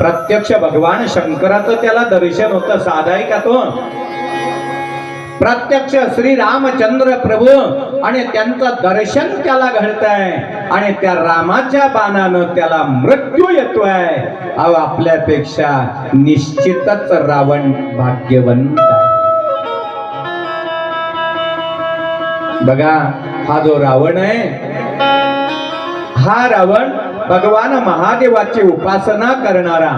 प्रत्यक्ष भगवान शंकराचं त्याला दर्शन होतं साधाय का तो? प्रत्यक्ष श्री रामचंद्र प्रभू आणि त्यांचं दर्शन त्याला घडत आहे आणि त्या रामाच्या बाणानं त्याला मृत्यू येतोय. अहो आपल्यापेक्षा निश्चितच रावण भाग्यवंत बघा हा जो रावण आहे हा रावण भगवान महादेवाची उपासना करणारा.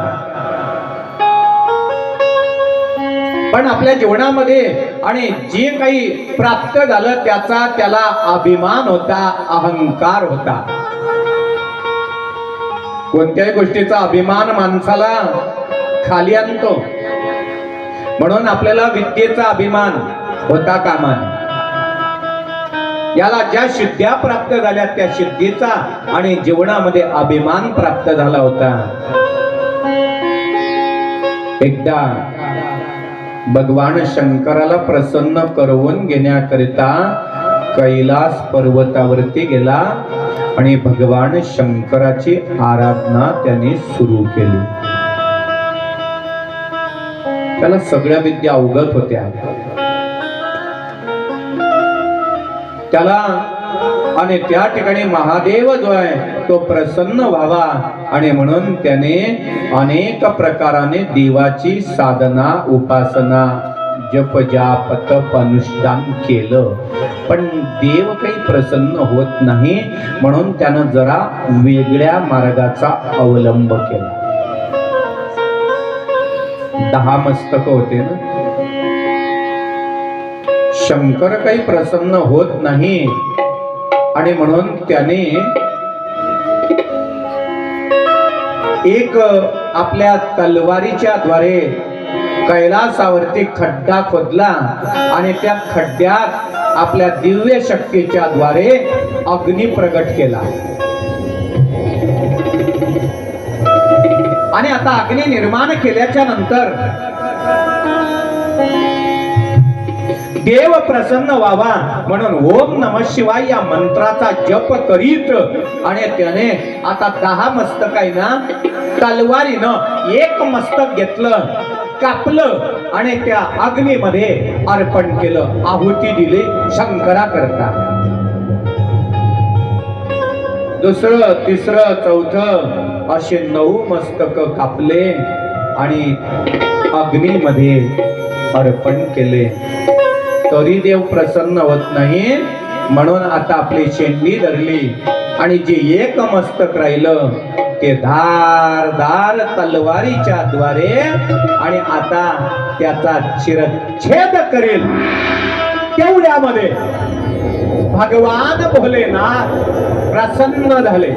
पण आपल्या जीवनामध्ये आणि जे काही प्राप्त झालं त्याचा त्याला अभिमान होता अहंकार होता. कोणत्याही गोष्टीचा अभिमान माणसाला खाली आणतो. म्हणून आपल्याला विद्येचा अभिमान होता कामा नये. याला ज्या सिद्ध्या प्राप्त झाल्या त्या सिद्धीचा आणि जीवनामध्ये अभिमान प्राप्त झाला होता. एकदा भगवान शंकराला प्रसन्न करवून घेण्याकरिता कैलास पर्वतावरती गेला आणि भगवान शंकराची आराधना त्यांनी सुरू केली. त्याला सगळ्या विद्या अवगत होत्या. त्याला. आणि त्या ठिकाणी महादेव जो आहे तो प्रसन्न व्हावा. आणि म्हणून त्याने अनेक प्रकाराने देवाची साधना उपासना जप जाप तप अनुष्ठान केलं. पण देव काही प्रसन्न होत नाही म्हणून त्यानं जरा वेगळ्या मार्गाचा अवलंब केला. दहा मस्तक होते ना? शंकर काही प्रसन्न होत नाही. आणि म्हणून त्याने एक आपल्या तलवारीच्या द्वारे कैलासावरती खड्डा खोदला आणि त्या खड्ड्यात आपल्या दिव्य शक्तीच्या द्वारे अग्नी प्रगट केला. आणि आता अग्नी निर्माण केल्याच्यानंतर देव प्रसन्न व्हावा. म्हणून ओम नम शिवाय या मंत्राचा जप करीत आणि त्याने आता दहा मस्तक आहे ना तलवारीनं एक मस्तक घेतलं कापलं आणि त्या अग्नीमध्ये अर्पण केलं. आहुती दिली शंकरा करता दुसरं तिसरं चौथं असे नऊ मस्तक कापले आणि अग्नीमध्ये अर्पण केले. तरी देव प्रसन्न होत नाही. म्हणून आता आपली शेंडी धरली. आणि जे एक मस्तक राहिलं ते धार धार तलवारीच्या द्वारे आणि आता त्याचा चिरच्छेद करेल. तेवढ्यामध्ये भगवान भोलेनाथ प्रसन्न झाले.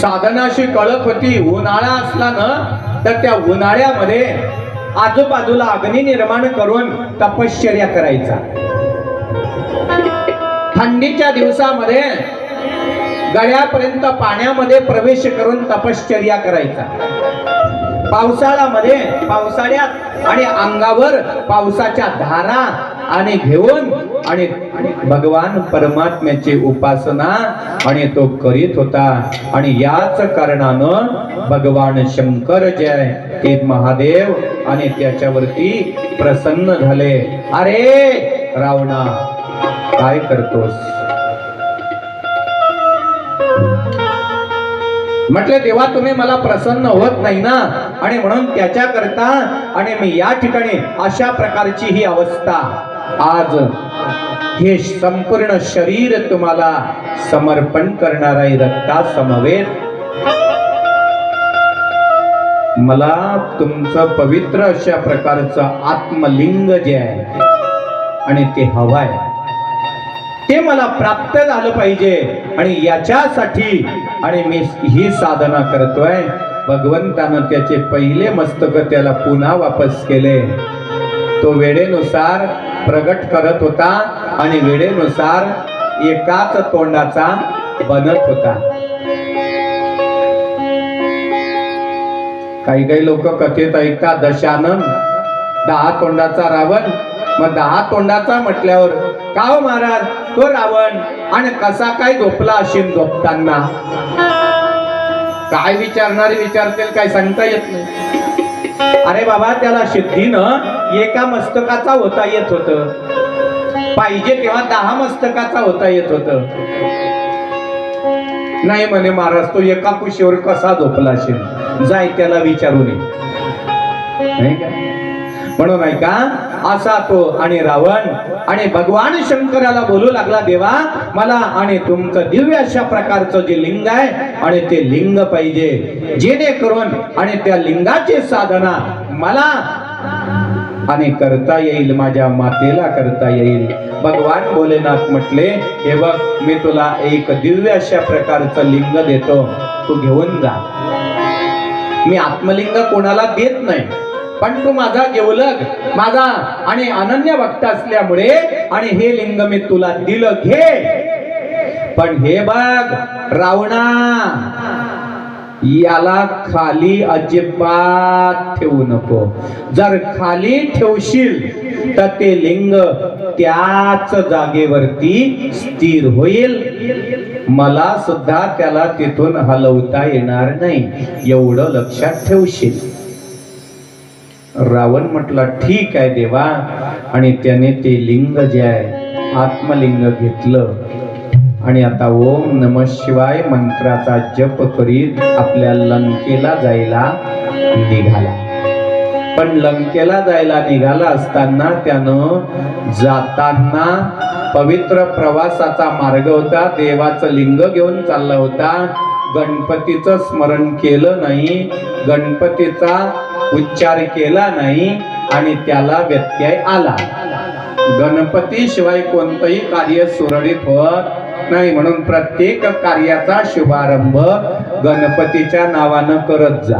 साधनाशी कळप होती उन्हाळा असला ना तर त्या उन्हाळ्यामध्ये आजूबाजूला अग्नी निर्माण करून तपश्चर्या करायचा. थंडीच्या दिवसामध्ये गळ्यापर्यंत पाण्यामध्ये प्रवेश करून तपश्चर्या करायचा. पावसाळ्यामध्ये पावसाळ्यात आणि अंगावर पावसाच्या धारा आणि घेऊन आणि भगवान परमात्म्याची उपासना आणि तो करीत होता. आणि याच कारणानं भगवान शंकर जे आहे ते महादेव आणि त्याच्यावरती प्रसन्न झाले. अरे रावणा काय करतोस? म्हटले देवा तुम्ही मला प्रसन्न होत नाही ना? आणि म्हणून त्याच्याकरता आणि मी या ठिकाणी अशा प्रकारची ही अवस्था. आज हे संपूर्ण शरीर तुम्हाला समर्पण करणारा रक्ता समवेत मला तुमचं पवित्र अशा प्रकारचं आत्मलिंग जे आहे आणि ते हवं आहे. ते मला प्राप्त झालं पाहिजे आणि याच्यासाठी आणि मी ही साधना करतोय. भगवंतानं त्याचे पहिले मस्तक त्याला पुन्हा वापस केले. तो वेळेनुसार प्रगट करत होता आणि वेळेनुसार एकाच तोंडाचा बनत होता. काही काही लोक कथेत ऐकतात दशानन दहा तोंडाचा रावण. मग दहा तोंडाचा म्हटल्यावर का हो महाराज तो रावण आणि कसा काय झोपला असेल झोपताना? काय विचारणारे विचारतील काय सांगता येत नाही. अरे बाबा त्याला सिद्धीनं एका मस्तकाचा होता येत होत. पाहिजे तेव्हा दहा मस्तकाचा होता येत होत. नाही म्हणे महाराज तो एका कुशीवर कसा झोपला असेल? जाय त्याला विचारू नये नाही का? म्हणून ऐका असा तो आणि रावण आणि भगवान शंकराला बोलू लागला देवा मला आणि तुमचं दिव्य अशा प्रकारचं जे लिंग आहे आणि ते लिंग पाहिजे जेणेकरून आणि त्या लिंगाची साधना मला आणि करता येईल माझ्या मातेला करता येईल. भगवान भोलेनाथ म्हटले हे बघ मी तुला एक दिव्य अशा प्रकारचं लिंग देतो तू घेऊन जा. मी आत्मलिंग कोणाला देत नाही पण तू माझा जेवलग माझा आणि अनन्य भक्त असल्यामुळे आणि हे लिंग मी तुला दिलं घे. पण हे बघ रावणा याला खाली अजिबात ठेवू नको. जर खाली ठेवशील तर ते लिंग त्याच जागेवरती स्थिर होईल. मला सुद्धा त्याला तिथून हलवता येणार नाही. एवढं लक्षात ठेवशील. रावण म्हटला ठीक आहे देवा. आणि त्याने ते लिंग जे आहे आत्मलिंग घेतलं. आणि आता ओम नम शिवाय मंत्राचा जप करीत आपल्या लंकेला जायला निघाला. पण लंकेला जायला निघाला असताना त्यानं जाताना पवित्र प्रवासाचा मार्ग होता. देवाचं लिंग घेऊन चालला होता. गणपतीचं स्मरण केलं नाही. गणपतीचा उच्चार केला नाही आणि त्याला व्यत्यय आला. गणपती शिवाय कोणतंही कार्य सुरळीत होत नाही म्हणून प्रत्येक कार्याचा शुभारंभ गणपतीच्या नावानं करत जा.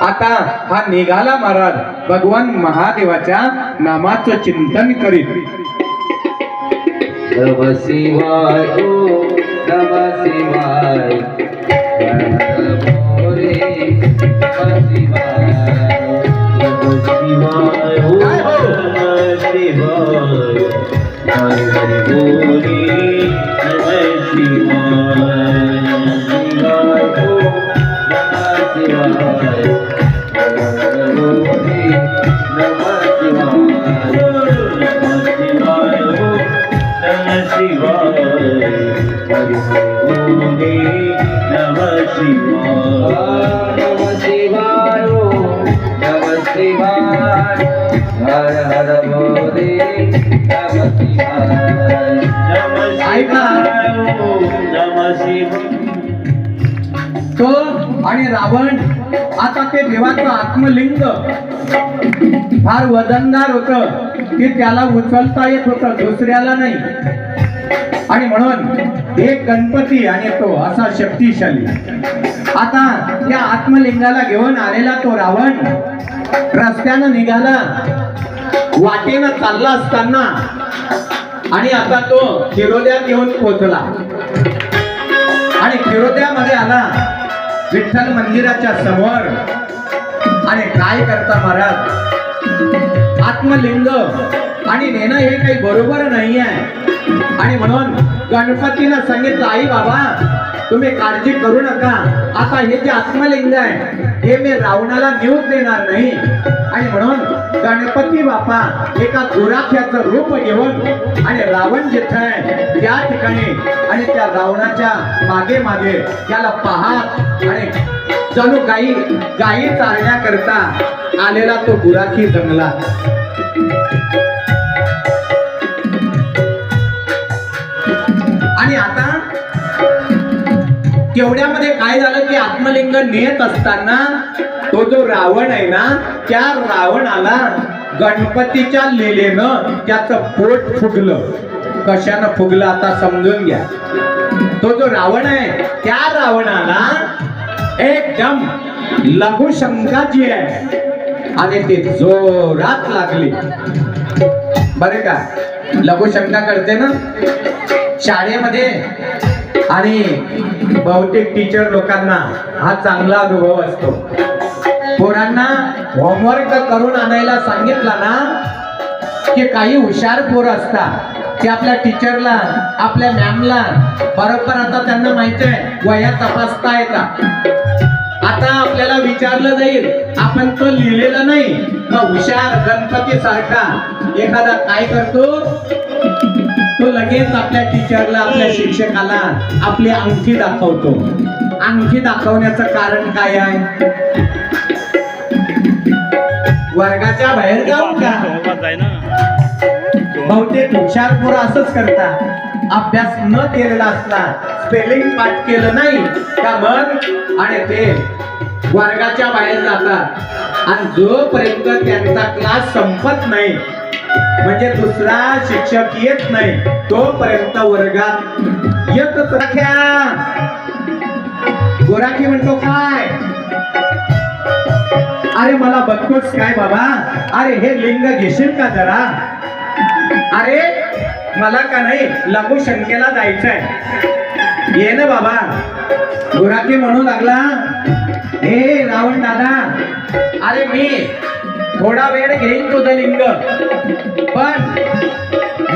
आता हा निघाला महाराज. भगवान महादेवाच्या नामाचं चिंतन करीत. नम शिवाय नम शिवाय. आणि रावण आता ते देवाचं आत्मलिंग फार वजनदार होत की त्याला उचलता येत होत दुसऱ्याला नाही. आणि म्हणून एक गणपती आणि तो असा शक्तिशाली. आता त्या आत्मलिंगाला घेऊन आलेला तो रावण रस्त्यानं निघाला वाटेनं चालला असताना. आणि आता तो खिरोद्यात येऊन पोचला आणि खिरोद्यामध्ये आला. विठ्ठल मंदिराच्या समोर. आणि काय करता महाराज? आत्मलिंग. आणि नेणं हे काही बरोबर नाही आहे आणि म्हणून गणपतीनं सांगितलं आई बाबा तुम्ही काळजी करू नका. आता हे जे आत्मलिंग आहे हे मी रावणाला नेऊच देणार नाही. आणि म्हणून गणपती बापा एका दुराख्याचं रूप घेऊन आणि रावण जिथं आहे त्या ठिकाणी आणि त्या रावणाच्या मागे मागे त्याला पाहत आणि जणू गाई गाई चालण्याकरता आलेला तो गुराखी जंगला आणि आता तेवढ्यामध्ये काय झालं की आत्मलिंग नेत असताना तो जो रावण आहे ना त्या रावणाला गणपतीच्या लिलेनं त्याचं पोट फुगलं. कशानं फुगलं आता समजून घ्या. तो जो रावण आहे त्या रावणाला एकदम लघुशंका जी आहे. आणि ते जोरात लागली. बरे का? लघुशंका करते ना? शाळेमध्ये आणि बहुतेक टीचर लोकांना हा चांगला अनुभव असतो. पोरांना होमवर्क करून आणायला सांगितला ना की काही हुशार पोर असतात. ते आपल्या टीचरला आपल्या मॅमला बरोबर आता त्यांना माहीत आहे वया तपासता येतात आता आपल्याला विचारलं जाईल आपण तो लिहिलेला नाही मग हुशार गणपती सारखा. एखादा काय करतो? तो लगेच आपल्या टीचरला आपल्या शिक्षकाला आपली अंगठी दाखवतो. अंगठी दाखवण्याचं कारण काय आहे? वर्गाच्या बाहेर जाऊ का? बहुतेक हुशार पोरं असंच करतात. अभ्यास न केलेला असला स्पेलिंग पाठ केलं नाही का मग? आणि ते वर्गाच्या बाहेर जातात. आणि जोपर्यंत त्यांचा क्लास संपत नाही म्हणजे दुसरा शिक्षक येत नाही तोपर्यंत वर्गात येतच राख्या गोराखी म्हणतो काय? अरे मला बघतोस काय बाबा? अरे हे लिंग घेशील का जरा? अरे मला का नाही लघु शंकेला जायचंय. ये ना बाबा. गुराखी म्हणू लागला. हे रावण दादा. अरे मी थोडा वेळ घेईन तुझं लिंग. पण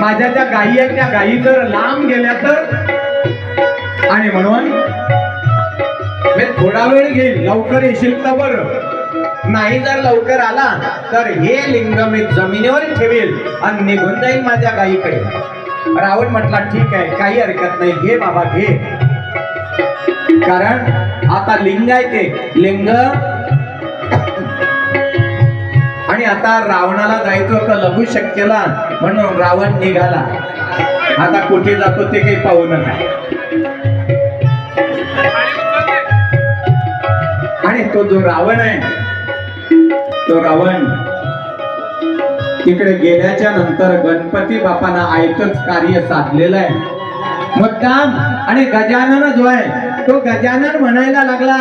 माझ्या ज्या गायी आहेत त्या गायी जर लांब गेल्या तर? आणि म्हणून मी थोडा वेळ घेईन लवकर येशील तर बरं? नाही जर लवकर आला तर हे लिंग मी जमिनीवर ठेवेल आणि निघून जाईल माझ्या गायीकडे रावण म्हटला ठीक आहे काही हरकत नाही. घे बाबा घे. कारण आता लिंग आहे ते. लिंग. आणि आता रावणाला जायचं होतं लघु शक्यला म्हणून रावण निघाला. आता कुठे जातो ते काही पाहू नका आणि तो जो रावण आहे तो रावण. तिकडे गेल्याच्यानंतर गणपती बापाना आयतच कार्य साधलेलं आहे. मुद्दाम आणि गजानन जो आहे तो गजानन म्हणायला लागला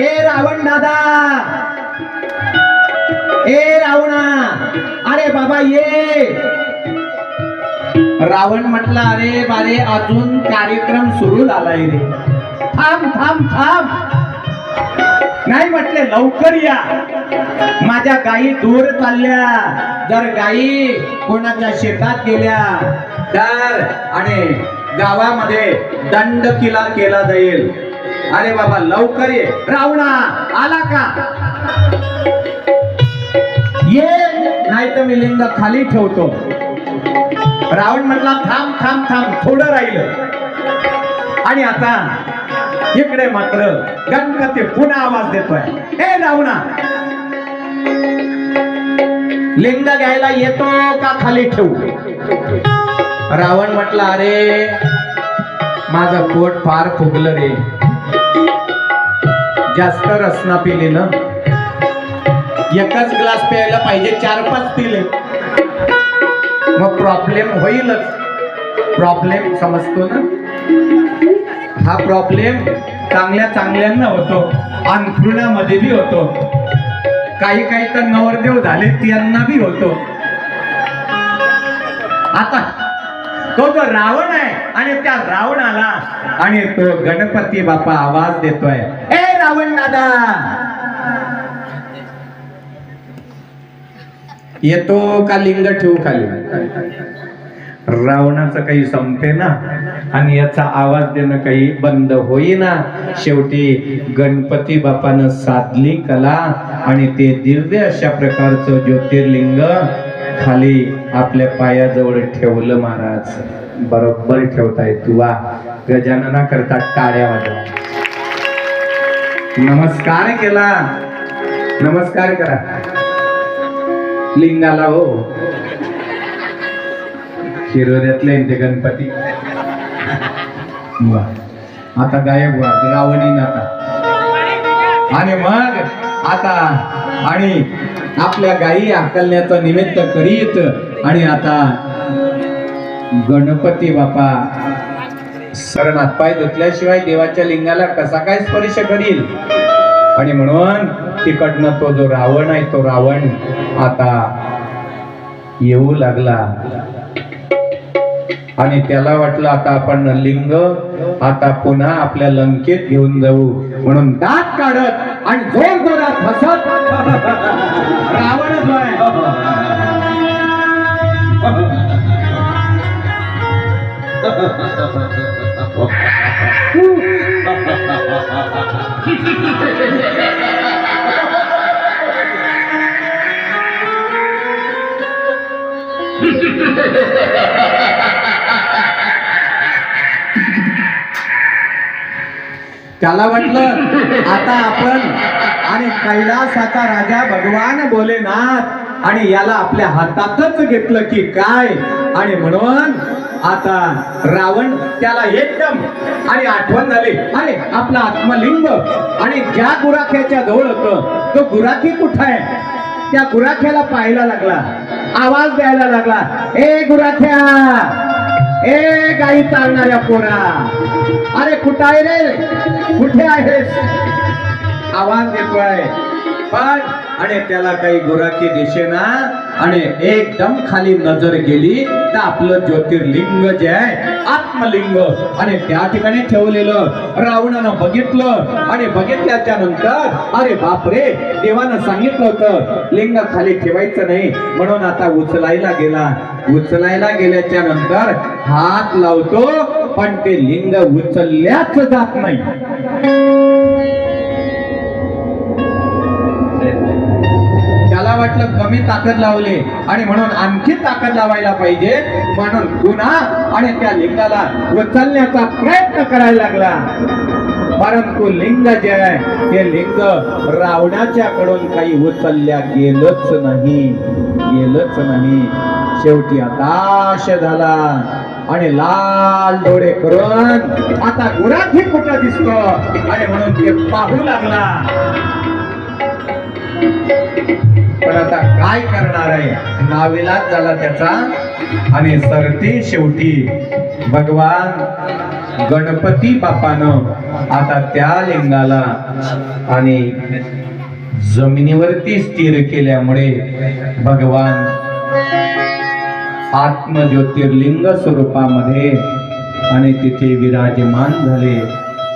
ए रावण दादा ए रावणा अरे बाबा ये. रावण म्हटला अरे बारे अजून कार्यक्रम सुरू झालाय रे. थांब थांब थांब. नाही म्हटले लवकर या. माझ्या गायी दूर चालल्या. जर गायी कोणाच्या शेतात गेल्या तर आणि गावामध्ये दंड किला केला जाईल. अरे बाबा लवकर ये. रावणा आला का? ये नाही तर मी लिंग खाली ठेवतो. रावण म्हटला थांब थांब थांब थोडं राहिलं. आणि आता इकडे मात्र गणपती पुन्हा आवाज देतोय. हे रावणा लिंग घ्यायला येतो का खाली ठेवू? रावण म्हटला अरे माझं पोट फार फुगलं रे. जास्त रसना पिली ना. एकच ग्लास प्यायला पाहिजे चार पाच पिले. मग प्रॉब्लेम होईलच. प्रॉब्लेम समजतो ना? हा प्रॉब्लेम चांगल्या चांगल्यांना होतो अंथरुणामध्ये बी होतो. काही काही तर नवरदेव झाले त्यांना बी होतो. आता तो जो रावण आहे आणि त्या रावणाला आणि तो गणपती बापा आवाज देतोय. ए रावण दादा येतो का लिंग ठेवू खाली? रावणाचं काही संपे ना आणि याचा आवाज देणं काही बंद होईना. शेवटी गणपती बापानं साधली कला आणि ते दिव्य अशा प्रकारचं ज्योतिर्लिंग खाली आपल्या पायाजवळ ठेवलं महाराज. बरोबर ठेवताय तुवा गजानना करता टाळ्या वाजवा. नमस्कार केला. नमस्कार करा. लिंगाला हो. शिरोद्यातले ते गणपती. आता गायब व्हा. रावणीन आता आणि मग आता आणि आपल्या गायी आकलण्याचं निमित्त करीत आणि आता गणपती बापा सरणात पाय धुतल्याशिवाय देवाच्या लिंगाला कसा काय स्पर्श करील? आणि म्हणून तिकडनं तो जो रावण आहे तो रावण आता येऊ लागला. आणि त्याला वाटलं आता आपण लिंग आता पुन्हा आपल्या लंकेत घेऊन जाऊ. म्हणून दात काढत आणि जोर जोरात हसत. रावण आहे त्याला म्हटलं आता आपण आणि कैलासाचा राजा भगवान भोलेनाथ आणि याला आपल्या हातातच घेतलं की काय? आणि म्हणून आता रावण त्याला एकदम आणि आठवण झाली. अरे आपला आत्मलिंग आणि ज्या गुराख्याच्या जवळ होत तो गुराखी कुठं आहे? त्या गुराख्याला पाहायला लागला. आवाज द्यायला लागला ए गुराख्या ए गाई चालणाऱ्या पोरा. अरे कुठं आहे रे? कुठे आहेस? आवाज येतोय पण आणि त्याला काही गुराखी दिसेना. आणि एकदम खाली नजर गेली तर आपलं ज्योतिर्लिंग जे आहे आत्मलिंग. आणि त्या ठिकाणी ठेवलेलं रावणानं बघितलं. आणि बघितल्याच्या नंतर अरे बापरे देवानं सांगितलं होतं लिंग खाली ठेवायचं नाही. म्हणून आता उचलायला गेला. उचलायला गेल्याच्यानंतर हात लावतो पण ते लिंग उचलल्याच जात नाही. त्याला वाटलं कमी ताकद लावले आणि म्हणून आणखी ताकद लावायला पाहिजे. म्हणून पुन्हा आणि त्या लिंगाला उचलण्याचा प्रयत्न करायला लागला. परंतु लिंग जे आहे ते लिंग रावणाच्या कडून काही उचलल्या गेलंच नाही. गेलंच नाही. शेवटी आकाश झाला आणि लाल डोळे करून आता गुराखी कुठं दिसतो? आणि म्हणून ते पाहू लागला. पण आता काय करणार आहे? नाविलाच झाला त्याचा. आणि सरते शेवटी भगवान गणपती बापानं आता त्या लिंगाला आणि जमिनीवरती स्थिर केल्यामुळे भगवान आत्मज्योतिर्लिंग स्वरूपामध्ये आणि तिथे विराजमान झाले.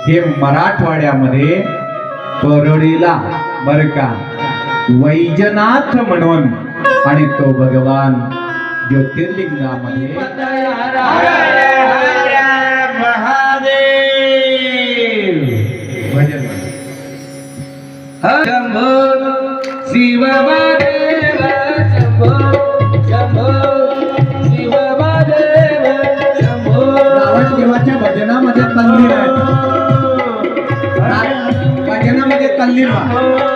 हे मराठवाड्यामध्ये परळीला बर का वैजनाथ म्हणून आणि तो भगवान ज्योतिर्लिंगामध्ये देवाच्या भजनामध्ये तल्लीन आहे भजनामध्ये तल्लीन व्हा.